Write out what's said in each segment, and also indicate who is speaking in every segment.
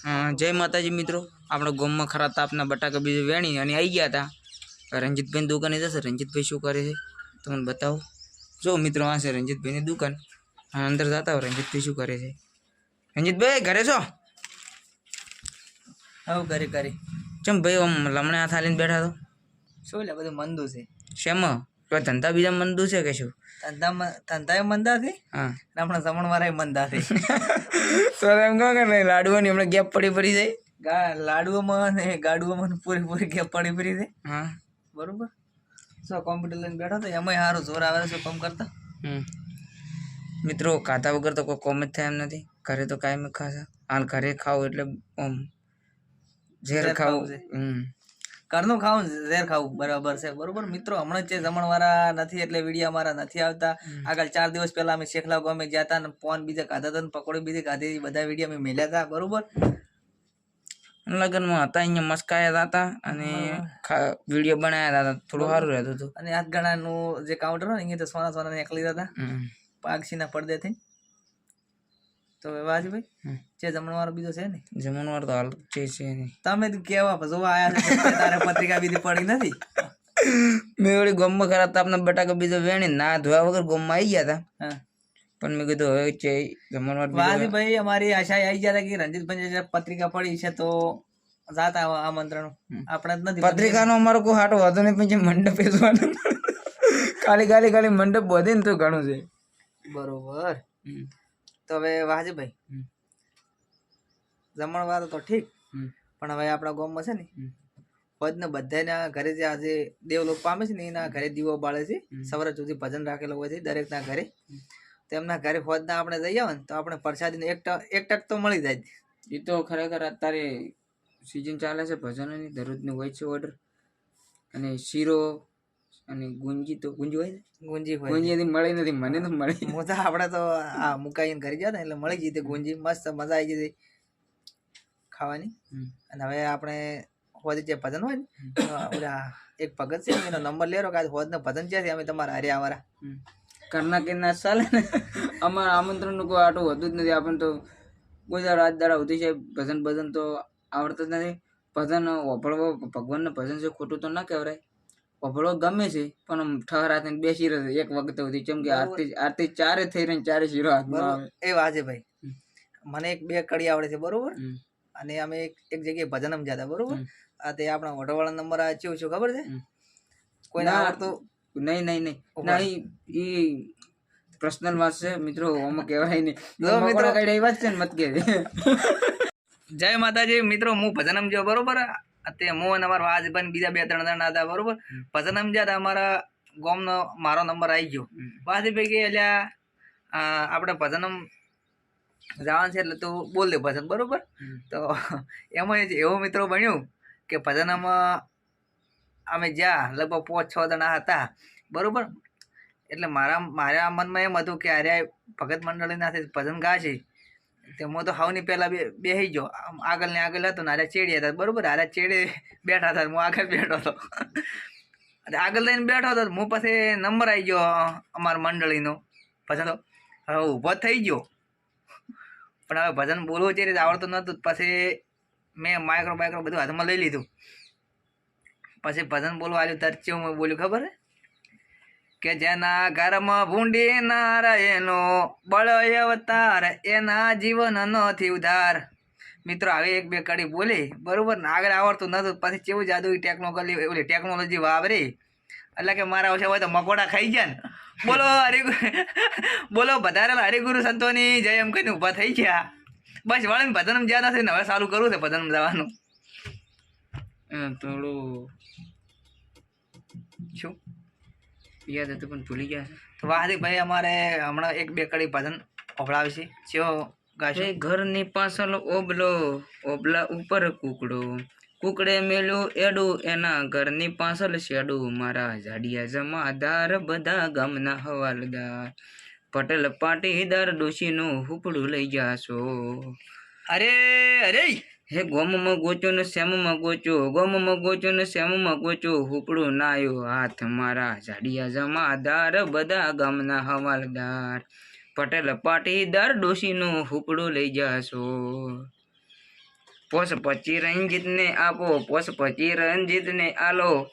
Speaker 1: જય માતાજી મિત્રો. આપણે ગોમમાં ખરા તાપના બટાકા બીજું વેણી અને આવી ગયા હતા રંજીતભાઈની દુકાને જશે. રંજીતભાઈ શું કરે છે? તમને બતાવો. જો મિત્રો આ છે રંજીતભાઈની દુકાન. અંદર જતા હોય. રંજીતભાઈ શું કરે છે? રંજીતભાઈ ઘરે છો?
Speaker 2: હવે ઘરે કરી
Speaker 1: ચમ ભાઈ આમ લમણે હાથ હાલીને બેઠા તો
Speaker 2: શું લે બધું મંદુ છે.
Speaker 1: શેમાં? કોઈ ધંધા બીજા મંદુ છે કે શું?
Speaker 2: ધંધામાં એ મંદા છે?
Speaker 1: હા.
Speaker 2: આપણા જમણવારાએ મંદા છે.
Speaker 1: તો એમ કહો કે નહીં લાડુઓની હમણાં ગેપ પડી પડી જાય?
Speaker 2: લાડુઓમાં ને ગાડુઓમાં પૂરેપૂરી ગેપ પડી પડી છે
Speaker 1: હા.
Speaker 2: બરોબર? શું કોમ્પ્યુટર લઈને બેઠો તો એમાંય સારું જોર આવે છે કામ કરતા?
Speaker 1: હમ. મિત્રો ખાતા વગર તો કોઈ કોમ જ થાય એમ નથી. ઘરે તો કાયમ ખાશે. હાલ ઘરે ખાવ એટલે આમ ઝેર ખાવું. હમ.
Speaker 2: ઘરનું ખાવું ઝેર ખાવું બરાબર છે બરોબર? મિત્રો હમણાં જ જમણવાળા નથી એટલે વીડિયો અમારા નથી આવતા. આગળ ચાર દિવસ પહેલા અમે શેખલા ગામે ગયા હતા અને પોન બીજા ખાધા હતા પકોડી બીજી ખાધી બધા વીડિયો અમે મેલ્યા હતા બરોબર?
Speaker 1: લગ્નમાં હતા અહીંયા મસ્કાયા હતા અને વીડિયો બનાવ્યા હતા થોડું સારું રહેતું હતું.
Speaker 2: અને આઠ ગણાનું જે કાઉન્ટર હોય ને અહીંયા તો સોના સોના નીકળી હતા પાગસીના પડદેથી તો વાજભાઈ. જે જમણવાર બીજો છે ને.
Speaker 1: જમણવાર તો હાલ છે છે ને.
Speaker 2: તમે તો કેવા જોવા આયા છો તારે પત્રિકા બીજી પડી નથી.
Speaker 1: મેં વળી ગોમમાં તો તાપના બટાકા બીજો વેણી ના ધોયા વગર ગોમમાં આવી ગયા હતા પણ મેં કીધું હવે છે જમણવાર વાજી
Speaker 2: ભાઈ અમારી આશા આવી ગયા હતા કે રંજીતભાઈ જે પત્રિકા પડી છે તો જાતા આમંત્રણ. આપણે જ નથી
Speaker 1: પત્રિકાનો અમારો કોઈ હાટો વાંધો નહીં પછી મંડપ બેસવાનો ખાલી ખાલી ખાલી મંડપ વધે ને તો ઘણું છે.
Speaker 2: બરોબર. તો હવે વાજભાઈ. જમણવાર તો ઠીક. પણ હવે આપણા ગામમાં છે ને. પદને બધાના ઘરે જે આજે દેવલોક પામે છે ને એના ઘરે દીવો બાળે છે. સવારે સુધી ભજન રાખેલો હોય છે દરેકના ઘરે તેમના ઘરે ફોજના આપણે જઈ આવે ને તો આપણે પ્રસાદીને એક એક ટક તો મળી જાય
Speaker 1: એ તો ખરેખર અત્યારે સિઝન ચાલે છે ભજનોની દરરોજનું હોય છે ઓર્ડર અને શીરો અને ગુંજી તો ગુંજી હોય
Speaker 2: ગુંજી હોય
Speaker 1: ગુંજી મળી નથી મને તો મળી
Speaker 2: હું તો આપણે તો આ મુકાઈને ઘરે ગયા ને એટલે મળી ગઈ હતી ગુંજી મસ્ત મજા આવી ગઈ ખાવાની. અને હવે આપણે હોદ જે ભજન હોય ને ઓલા એક ભગત છે એનો નંબર લેરો કે હોદ ને ભજન છે અમે તમારા હારે
Speaker 1: અમારા. કરના કે ના ચાલે ને અમારા આમંત્રણનું કોઈ આટું હોતું જ નથી. આપણને તો ગુજરાત રાત દાડા ઉધી છે ભજન ભજન તો આવડતું જ નથી. ભજન વભળવો ભગવાનના ભજન છે ખોટું તો ના કહેવાય. વભળવો ગમે છે પણ આમ ઠહરાતે બેસી રહે એક વખત સુધી. કેમ કે આરતી આરતી ચારે થઈ રહી ચારે શીરો હાથમાં આવે.
Speaker 2: એ વાજે ભાઈ. મને એક બે કડી આવડે છે બરોબર? અને અમે એક એક જગ્યાએ ભજનમ જતા બરોબર? આ તે આપણા ઓટોવાળા નંબર આ ચેવું છું ખબર છે? કોઈ
Speaker 1: ના.
Speaker 2: આવડતું?
Speaker 1: નહીં નહીં નહીં. નહીં એ પર્સનલ વાત છે મિત્રો આમાં કહેવાય નહીં.
Speaker 2: જો મિત્રો-
Speaker 1: કઈ વાત છે ને મત કે.
Speaker 2: જય માતાજી મિત્રો હું ભજનમ જો બરોબર? તે હું અને અમારા વાજભાઈ બીજા બે ત્રણ જણા હતા બરોબર? પછી સમજ્યા અમારા ગોમનો મારો નંબર આવી ગયો. વાજભાઈ કે અલ્યા આપણે ભજનમ જવાનું છે એટલે તું બોલ દે ભજન બરોબર? તો એમાં એવો મિત્રો બન્યું કે ભજનમાં અમે જ્યાં લગભગ પાંચ છ જણા હતા બરોબર? એટલે મારા મારા મનમાં એમ હતું કે અરે ભગત મંડળીનાથી ભજન ગાશે. તે હું તો હાવની પહેલાં બે બેસી ગયો. આગળ ને આગળ હતો ને હારે ચેડી હતા. બરાબર? આરે ચેડે બેઠા હતા હું આગળ બેઠો હતો. આગળ લઈને બેઠો હતો હું પછી નંબર આવી ગયો અમારા મંડળીનો. ભજન તો હવે ઊભો થઈ ગયો. પણ હવે ભજન બોલવું જે રીતે આવડતું નહોતું. પછી મેં માઇક્રો બાઇક્રો બધું હાથમાં લઈ લીધું. પછી ભજન બોલવા આવ્યું ત્યારે હું બોલ્યું, ખબર હે? કે જેના ઘરમાં ભૂંડી નારાયણો બળ અવતાર, એના જીવન નથી ઉધાર. મિત્રો આવી એક બે કડી બોલી. બરાબર ને આગળ આવડતું નતું, પછી કેવું જાદુ ટેકનોલોજી ઓલી ટેકનોલોજી વાવરી. એટલે કે મારા ઓછા હોય તો મકોડા ખાઈ ગયા ને. બોલો હરિગુરુ બોલો વધારેલા હરિગુરુ સંતોની જય એમ કહીને ઊભા થઈ ગયા. બસ વળીને ભજન જ્યાં નથી ને, હવે સારું કરવું છે ભજન જવાનું.
Speaker 1: થોડું યાદ હતું પણ ભૂલી ગયા
Speaker 2: તો વાહદીભાઈ અમારે હમણાં એક બે કડી ભજન ઓભળાવે છે. ચેવો ગાશો.
Speaker 1: ઘરની પાછળ ઓબલો ઓબલા ઉપર કુકડો. કુકડે મેલ્યું એડું એના ઘરની પાછળ શેડું. મારા જાડિયા જમાદાર બધા ગામના હવાલદાર. પટેલ પાટીદાર ડોશીનું હુપડું લઈ જાશો.
Speaker 2: અરે અરે!
Speaker 1: હે ગોમમાં ગોચો ને શ્યામમાં ગોચો ગોમમાં ગોચો ને શ્યામમાં ગોચો હુપડું નાયો હાથ મારા. જાડિયા જમાદાર બધા ગામના હવાલદાર. પટેલ પાટીદાર ડોશીનો હુપડું લઈ જાશો. પોસ પચી રંજીત ને આપો પોસ પચી રંજીત ને આલો.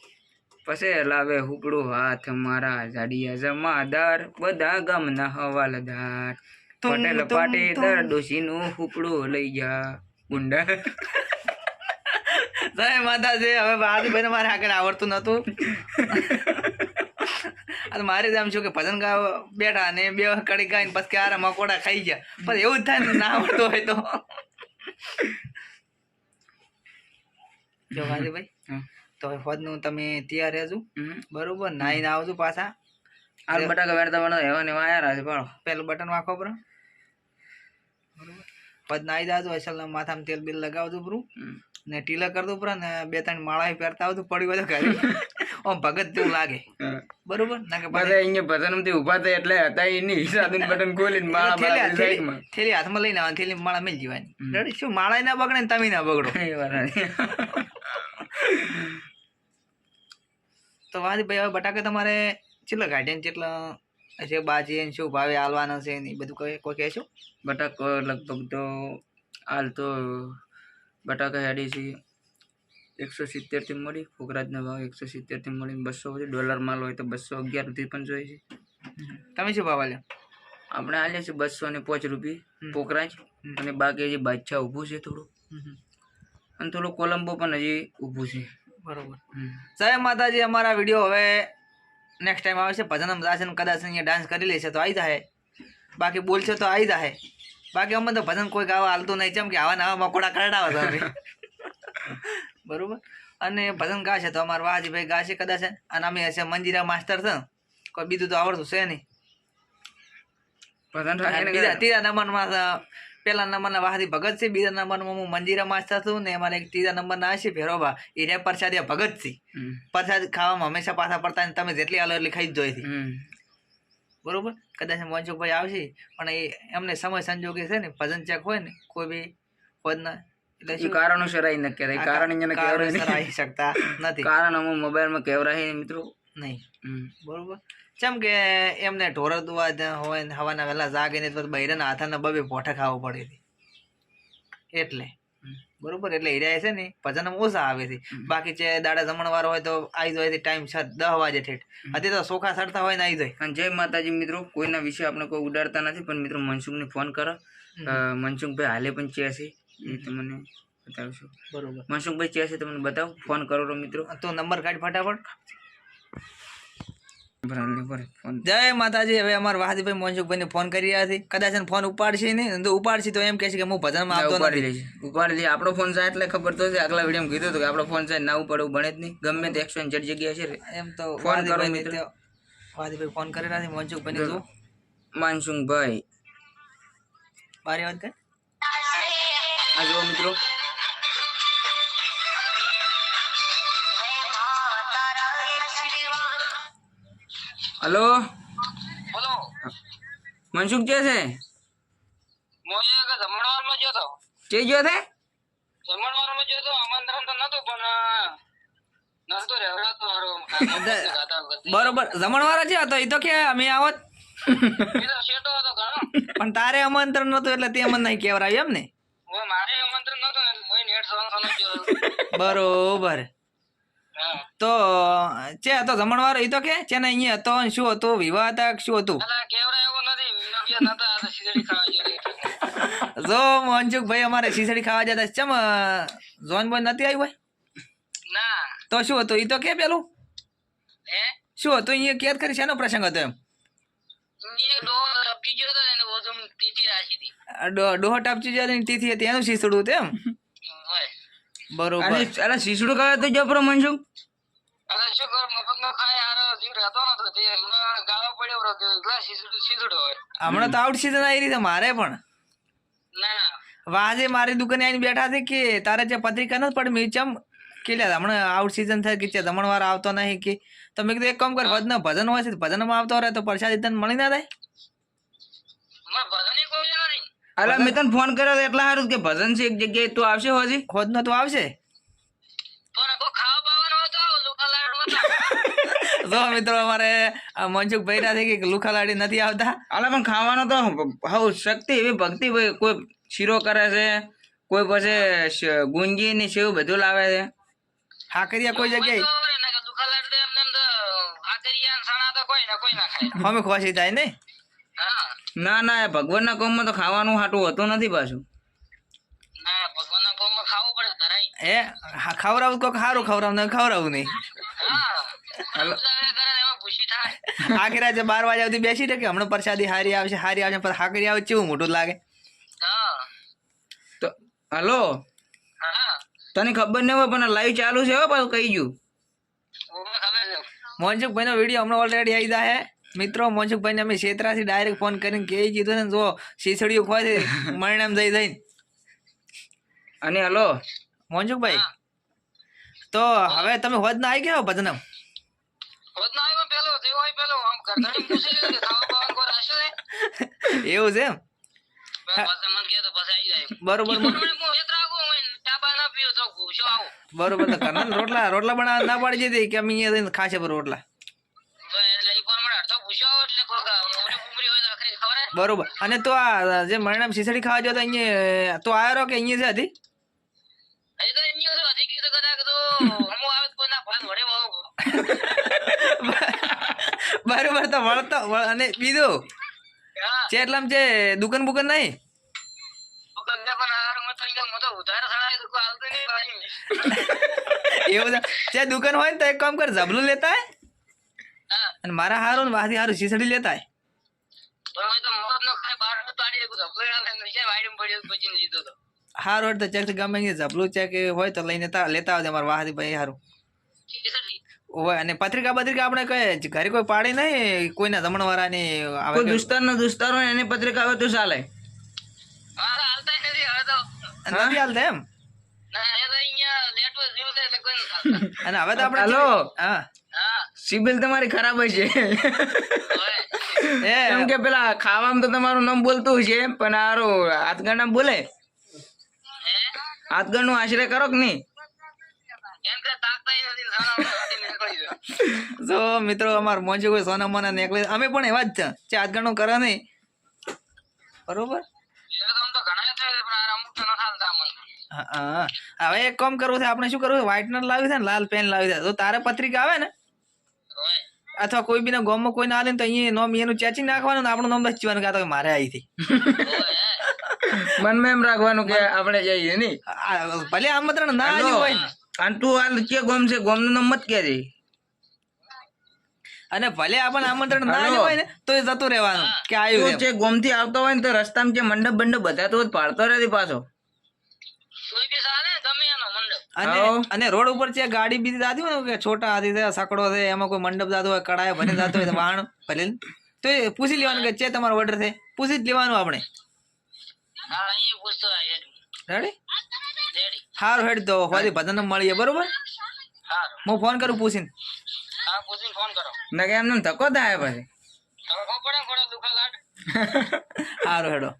Speaker 1: પછે લાવે હુકડું હાથ મારા. જાડિયા જમાદાર બધા ગામના હવાલદાર. પટેલ પાટીદાર. ડોશીનું હુકડું લઈ જા. ગુંડા.
Speaker 2: જય માતાજી હવે બાજુભાઈને મારે આગળ આવડતું નતું અને મારે એમ છું કે ભજન ગાવા બેઠા ને બે કડી ગાઈને પછી કે આરે મકોડા ખાઈ ગયા. પણ એવું જ થાય ને ના આવડતું હોય તો. જો ભાઈ તો ફોજનું તમે તૈયાર રહેજો. બરોબર? નાઈને આવજો પાછા.
Speaker 1: આલ બટાકા વેડતા વેણતા એવા ને એવા આયા છે પાડો.
Speaker 2: પેલું બટન વાંખો બરો પછી નાઈ જાજો અસલ માથામાં તેલ બિલ લગાવજો
Speaker 1: પૂરું.
Speaker 2: ને ટીલા કરતો પૂરા ને બે ત્રણ માળા પહેરતા આવતું પડી બધું ઘરે. આમ ભગત જેવું લાગે. બરોબર? ના કે
Speaker 1: બધા અહીંયા ભજનમથી ઊભા થાય એટલે હતા એની નહીં. બટન ખોલીને માળા
Speaker 2: થેલી થેલી હાથમાં લઈને આવવાની. થેલી માળા મેલ જીવાની. શું માળા ના બગડે ને તમે ના બગડો?
Speaker 1: વાત
Speaker 2: તો વાદી ભાઈ હવે બટાકા તમારે કેટલા કાઢ્યા કેટલા છે બાજી શું ભાવે હાલવાના છે ને એ બધું કહે કોઈ કહેશો
Speaker 1: બટાકો લગભગ તો હાલ તો બટાકા હેડી છે એકસો સિત્તેરથી મળી ફોકરાજનો ભાવ એકસો સિત્તેરથી મળી બસો સુધી. ડોલર માલ હોય તો બસો અગિયાર સુધી પણ જોઈએ છે.
Speaker 2: તમે શું ભાવ આલ્યા?
Speaker 1: આપણે હાલીએ છીએ બસો ને પાંચ રૂપિયા પોકરાજ. અને બાકી હજી બાદશાહ ઊભું છે થોડું. અને થોડું કોલંબો પણ હજી ઊભું છે.
Speaker 2: બરોબર. જય માતાજી અમારા વીડિયો હવે નેક્સ્ટ ટાઈમ આવશે ભજન દાસ ને કદાચ અહીંયા ડાન્સ કરી લેશે તો આવી જાય બાકી બોલશે તો આવી જાય બાકી અમે તો ભજન કોઈ ગાવા હાલતું નહીં ચમ કે આવા નવા મકોડા કરડાવે તમે બરોબર? અને ભજન ગાશે તો અમારા વાજીભાઈ ગાશે કદાચ. અને અમે હશે મંજીરા માસ્ટર છે કોઈ બીજું તો આવડતું છે નહીં. બીજા ત્રીજા નંબરમાં પેલા નંબરના વાહથી ભગત છે બીજા નંબરમાં હું મંજીરા માસ્ટર છું ને અમારે એક ત્રીજા નંબરના હશે ભેરોબા. એ રે પ્રસાદિયા ભગત છે પ્રસાદ ખાવામાં હંમેશા પાછા પડતા તમે જેટલી આલો એટલી ખાઈ જ જોઈ બરોબર? કદાચ મોંચુકભાઈ આવશે પણ એ એમને સમય સંજોગે છે ને ભજન ચેક હોય ને કોઈ બી પદના એટલે શું?
Speaker 1: નથી કહેતા. કારણ અહીંયા નહીં.
Speaker 2: શકતા નથી.
Speaker 1: કારણ અમુક મોબાઈલમાં કેવરાય મિત્રો.
Speaker 2: નહીં. બરોબર? જેમ કે એમને ઢોર દુવા હોય ને હવાના વહેલા જાગે ને તો બૈરાના હાથાના બબે પોઠા ખાવું પડે છે. એટલે. બરોબર? એટલે હીરા છે ને ભજન ઓછા આવે છે. બાકી જે દાડા જમણવાર હોય તો આવી જાય ટાઈમ છ દસ વાગે ઠેઠ. અત્યારે તો સોખા સડતા હોય ને આવી જાય.
Speaker 1: અને જય માતાજી મિત્રો કોઈના વિશે આપણે કોઈ ઉડાડતા નથી પણ મિત્રો મનસુખને ફોન કરો. મનસુખભાઈ હાલે પણ ચે છે એ તમને બતાવશું.
Speaker 2: બરોબર.
Speaker 1: મનસુખભાઈ ચે છે તમને બતાવો. ફોન કરો મિત્રો.
Speaker 2: તો નંબર કાઢ ફટાફટ. જય માતાજી હવે અમારા વાહદીભાઈ મોહનસુખભાઈ ને ફોન કરી રહ્યા છે. કદાચ ફોન ઉપાડશે નહીં તો ઉપાડશે તો એમ કહેશે કે હું ભજનમાં આવતો
Speaker 1: ઉપાડી
Speaker 2: નથી.
Speaker 1: લઈશ. ઉપાડી લઈએ. આપણો ફોન છે એટલે ખબર તો છે. આગલા વીડિયો કીધું હતું કે આપણો ફોન છે ના ઉપાડવું ભણે જ નહીં. ગમે તે એકસો એંસઠ જગ્યા છે
Speaker 2: એમ તો
Speaker 1: ફોન કરો મિત્રો.
Speaker 2: તો- વાહદીભાઈ ફોન કરી રહ્યા છે. મોહનસુખભાઈ ને જો
Speaker 1: માનસુખભાઈ
Speaker 2: મારી વાત કર.
Speaker 1: આ મિત્રો. હલો?
Speaker 3: બોલો.
Speaker 1: મનસુખ જે છે?
Speaker 3: એક જમણવારમાં ગયો હતો
Speaker 1: ચે ગયો છે?
Speaker 3: જમણવારમાં ગયો હતો આમંત્રણ તો નતું પણ નતું રહેવડાતો હારું.
Speaker 2: બરોબર. જમણવાર જ હતો એ તો કે અમે આવત
Speaker 3: તો
Speaker 2: પણ તારે આમંત્રણ નતું એટલે તે મને નહીં કહેવરાયું એમ ને?
Speaker 3: મારે આમંત્રણ નતું
Speaker 2: બરોબર. તો છે હતો જમણવાર એ તો કે છે ને અહીંયા હતો? શું હતું? વિવાહ હતા શું હતું જો મોહનસુખભાઈ અમારે ખીચડી ખાવા જતા ચમ જોન બોન નથી આવ્યું
Speaker 3: ના.
Speaker 2: તો શું હતું? એ તો કે પેલું?
Speaker 3: હે?
Speaker 2: શું હતું? અહીંયા કેદ કરી શેનો પ્રસંગ હતો એમ?
Speaker 3: એને
Speaker 2: ડોહો ટાપચી જવાની તિથિ હતી એનું શીસડું હતું એમ? બરોબર.
Speaker 1: અરે અરે શીસડું તો જબરો મનસુખ.
Speaker 3: અરે શું કર? મફતનો ખાય હારો જીવ રહેતો નતો. તે હમણાં ગાળો પડ્યો બરો કે એટલા સીસડું સીસડું હોય.
Speaker 2: હમણાં તો આઉટ સીઝન આવી રહી છે મારે પણ.
Speaker 3: ના ના.
Speaker 2: વાજે મારી દુકાને આવીને બેઠા છે કે તારે જે પત્રિકા નથી પણ મેં ચમ કે લે હમણાં આઉટ સીઝન થાય કે છે જમણવાર આવતો નહીં કે? તમે મેં કીધું એક કામ કર ભજન ભજન હોય છે તો ભજનમાં આવતો રહે તો પરસાદી તને મળી ના થાય
Speaker 3: ભજની નથી
Speaker 1: મેં તને ફોન કર્યો તો એટલા સારું કે ભજન છે એક જગ્યાએ તું આવશે હોજી?
Speaker 2: ખોદનો તો આવશે. જો મિત્રો અમારે આ મનસુખ થઈ કે લુખાલાડી નથી આવતા?
Speaker 1: અલા પણ ખાવાનો તો હવ શક્તિ એવી ભક્તિ ભાઈ કોઈ શીરો કરે છે કોઈ પછી શ- ગુંજી ને સેવ બધું લાવે છે.
Speaker 2: હાકરિયા કોઈ જગ્યાએ.
Speaker 3: તો ને તો તો ને તો ના ના
Speaker 2: અમે ખુશી થાય ને?
Speaker 3: હા
Speaker 1: ના ના ભગવાનના કોમમાં તો ખાવાનું હાટું હોતું નથી પાછું.
Speaker 3: ના ભગવાનના કોમમાં ખાવું પડે ધરાઈ
Speaker 2: એ હા, ખવડાવું કોક સારું ખવડાવું ને ખવડાવું નહીં.
Speaker 3: ને
Speaker 2: આખી રાતે બાર વાગ્યા સુધી બેસી રહે કે હમણાં પ્રસાદી હારી આવશે હારી આવશે પર હાકરી આવે ચેવું મોટું લાગે?
Speaker 1: તો હલો. તને ખબર નહીં હોય પણ લાઈવ ચાલુ છે હો પાછું કહી ગયું.
Speaker 3: મોહનસુખ ભાઈ
Speaker 2: નો વીડિયો હમણાં ઓલરેડી આવી જાય મોહનસુખ મોહનસુખભાઈને અમે છેતરાથી ડાયરેક્ટ ફોન કરીને કહી દીધો ને જો શીસડીઓ ખોવાય મરણામ જઈ જઈને.
Speaker 1: અને હલો.
Speaker 2: મોહનસુખભાઈ તો હવે તમે હોદ ના આવી ગયા હો ભજનમ?
Speaker 3: હોદનો આવ્યો પેલો જેવો હોય પેલો આમ ઘરધણી પૂછી લીધું કે ખાવા બાવાનું કોઈ રાખ્યું
Speaker 2: એવું છે એમ?
Speaker 3: પાછા મને કહે તો પછી આવી જાય.
Speaker 2: બરોબર બરોબર. રોટલા રોટલા બનાવવા ના પાડી દીધી કે અમે અહીંયા ખાશે રોટલા? બરોબર. અને તો આ જે મરણામ શીસડી ખાવા જતો તો અહીંયા તો આવ્યો કે અહીંયા છે હતી. બરોબર તો વળતો અને બીજું?
Speaker 3: હા.
Speaker 2: છે દુકાન બુકાન નહીં. એવું છે. દુકાન હોય ને તો એક કામ કર ઝબલું લેતા
Speaker 3: હા
Speaker 2: અને મારા હારો ને વાથી હારું શીસડી લેતા આય.
Speaker 3: પણ તો
Speaker 2: ચેક ગમે ઝબલું ચેક હોય તો લઈને લેતા આવજે મારા વાહથી ભાઈ હારું. હોય અને પત્રિકા પત્રિકા આપણે કઈ ઘરે કોઈ પાડી નહીં કોઈના દમણ આવે
Speaker 1: ની
Speaker 2: કે-
Speaker 1: દુસ્તાર ના દુસ્તાર હોય એની પત્રિકા આવે તો ચાલે.
Speaker 3: નથી હવે તો
Speaker 2: નથી હાલતા એમ?
Speaker 3: ના એ તો અહીંયા નેટવર્ક જેવું છે એટલે કોઈ નથી હાલતા.
Speaker 2: અને હવે તો આપણે
Speaker 1: હલો.
Speaker 2: હા
Speaker 3: હા.
Speaker 1: સિબિલ તમારી ખરાબ
Speaker 2: છે
Speaker 1: એમ કે પેલા ખાવામાં તો તમારું નામ બોલતું છે પણ આરો હાથગણ નામ બોલે.
Speaker 2: હાથગણનું આશરે કરો કે નહીં? જો મિત્રો અમાર મોજે કોઈ સોના મોના નેકલેસ અમે પણ એવા જ છે હાથગણનું કરે નહીં. બરોબર. હવે એક કામ કરવું છે આપણે શું કરવું છે? વ્હાઇટનર લાવી છે ને લાલ પેન લાવી છે. તો તારે પત્રિકા આવે ને અથવા કોઈ બી ગામમાં કોઈ ના આવે તો અહીંયા નોમ એનું ચેચી નાખવાનું ને આપણું નામ લખવાનું કે આ તો મારે આવી હતી
Speaker 1: મનમાં એમ રાખવાનું કે આપણે જઈએ નહીં
Speaker 2: ભલે આમંત્રણ ના આવ્યું હોય ને.
Speaker 1: અને તું હાલ કે ગોમ છે ગોમનું નામ મત કે
Speaker 2: અને ભલે આપણને આમંત્રણ ના. આવ્યું હોય ને તો એ જતું રહેવાનું કે આવ્યું.
Speaker 1: જે ગોમથી આવતો હોય ને તો રસ્તામાં જે મંડપ બંડપ બધા તો પાડતો રહેતી પાછો.
Speaker 3: કોઈ બી ચાલે ને ગમે એનો મંડપ
Speaker 2: અને અને રોડ ઉપર જે ગાડી બીજી દાદી હોય ને કે છોટા હાથી છે સકડો છે એમાં કોઈ મંડપ દાદો હોય કડાય બને દાદો હોય વાણ ભલે તો એ પૂછી લેવાનું કે છે તમારો ઓર્ડર છે પૂછી જ લેવાનું આપણે.
Speaker 3: હા એ પૂછતો આ
Speaker 2: રેડી
Speaker 3: રેડી
Speaker 2: સારું હેડ તો હોદી ભજન મળીએ બરોબર? હું ફોન કરું પૂછીને.
Speaker 3: હા પૂછીને ફોન કરો.
Speaker 1: ના એમને ધક્કો થાય પછી.
Speaker 2: સારું હેડો.